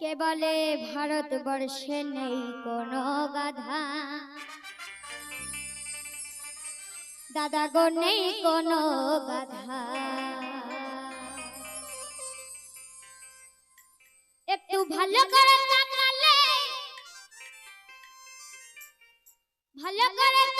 কে বলে ভারতবর্ষে নেই কোনো গাধা। দাদা গো নেই কোনো গাধা। একটু ভালো করে তাকালে, ভালো করে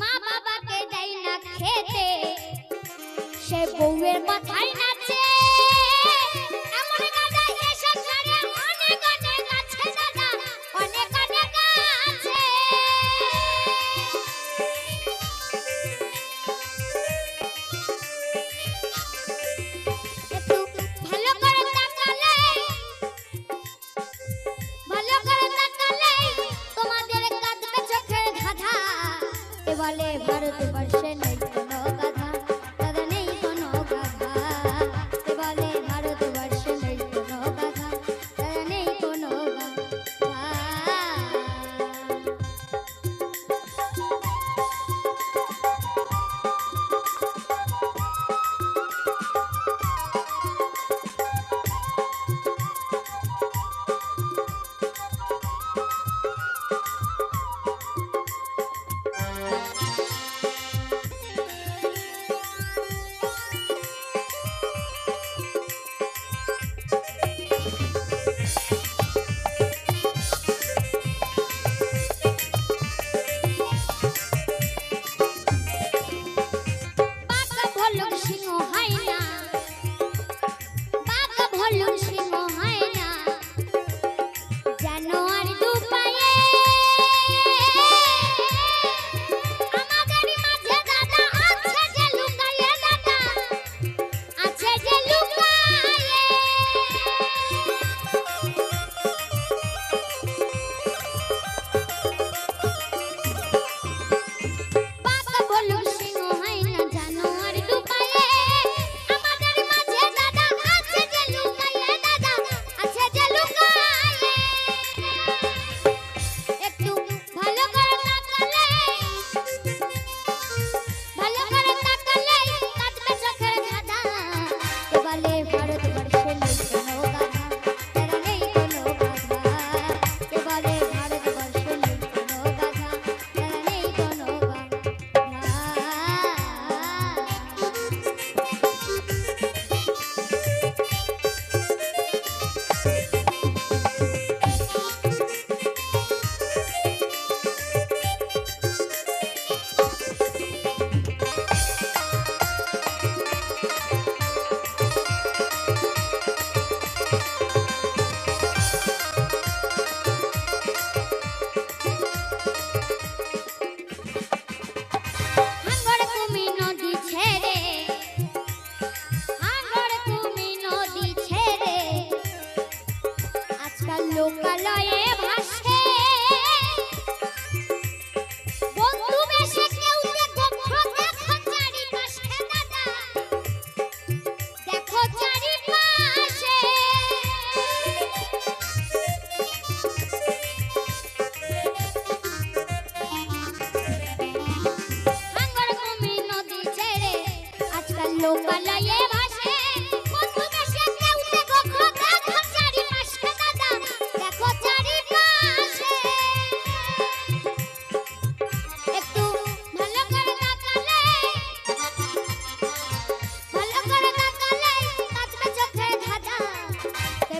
মা বাবাকে দেয় না খেতে। সে বউয়ের মাথায় নাচে এ বলে ভারতবর্ষে নেই ลูกก็ลอยเอ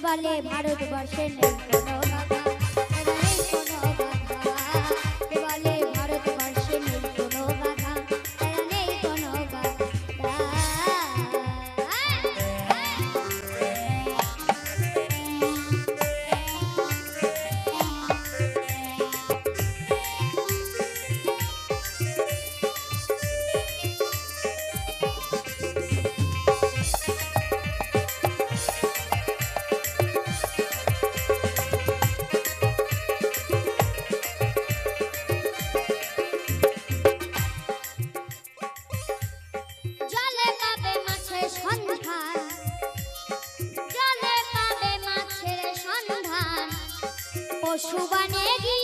বলে ভারতবর্ষের নেই পশু বানে গিয়া